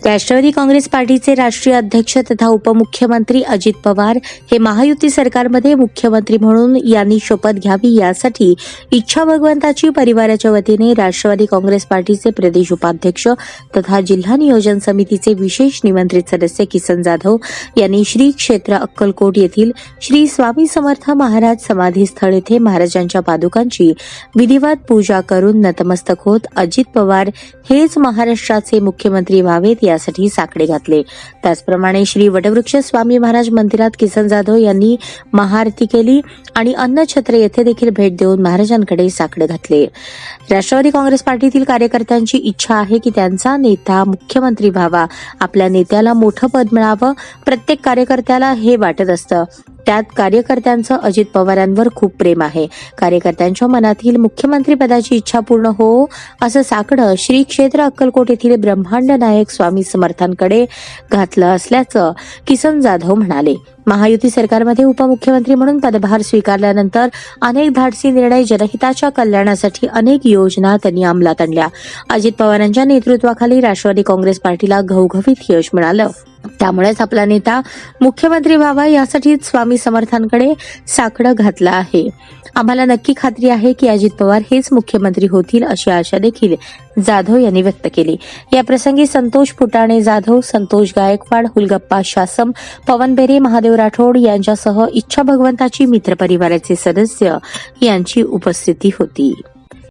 राष्ट्रवादी काँग्रेस पार्टीचे राष्ट्रीय अध्यक्ष तथा उपमुख्यमंत्री अजित पवार हे महायुती सरकारमध्ये मुख्यमंत्री म्हणून यांनी शपथ घ्यावी यासाठी इच्छा भगवंताची परिवाराच्या वतीने राष्ट्रवादी काँग्रेस पार्टीचे प्रदेश उपाध्यक्ष तथा जिल्हा नियोजन समितीचे विशेष निमंत्रित सदस्य किसन जाधव यांनी श्री क्षेत्र अक्कलकोट येथील श्री स्वामी समर्थ महाराज समाधी स्थळ येथे महाराजांच्या पादुकांची विधिवत पूजा करून नतमस्तक होत अजित पवार हेच महाराष्ट्राचे मुख्यमंत्री व्हावेत यासाठी साकडे घातले. त्याचप्रमाणे श्री वटवृक्ष स्वामी महाराज मंदिरात किसन जाधव यांनी महाआरती केली आणि अन्नछत्र येथे देखील भेट देऊन महाराजांकडे साकडे घातले. राष्ट्रवादी काँग्रेस पार्टीतील कार्यकर्त्यांची इच्छा आहे की त्यांचा नेता मुख्यमंत्री व्हावा. आपल्या नेत्याला मोठं पद मिळावं. प्रत्येक कार्यकर्त्याला हे वाटत असतं. त्यात कार्यकर्त्यांचं अजित पवारांवर खूप प्रेम आहे. कार्यकर्त्यांच्या मनातील मुख्यमंत्री पदाची इच्छा पूर्ण हो असं साकडं श्री क्षेत्र अक्कलकोट येथील ब्रह्मांड नायक स्वामी समर्थांकडे घातलं असल्याचं किसन जाधव म्हणाले. महायुती सरकारमध्ये उपमुख्यमंत्री म्हणून पदभार स्वीकारल्यानंतर अनेक धाडसी निर्णय जनहिताच्या कल्याणासाठी अनेक योजना त्यांनी अंमलात आणल्या. अजित पवारांच्या नेतृत्वाखाली राष्ट्रवादी काँग्रेस पार्टीला घवघवीत यश मिळालं. त्यामुळेच आपला नेता मुख्यमंत्री व्हावा यासाठीच स्वामी समर्थांकडे साकडं घातलं आहे. आम्हाला नक्की खात्री आहे की अजित पवार हेच मुख्यमंत्री होतील अशी आशा देखील जाधव यांनी व्यक्त केली. या प्रसंगी संतोष फुटाणे जाधव संतोष गायकवाड हुलगप्पा शासम पवन बेरे महादेव राठोड यांच्यासह इच्छा भगवंताची मित्र परिवाराचे सदस्य यांची उपस्थिती होती.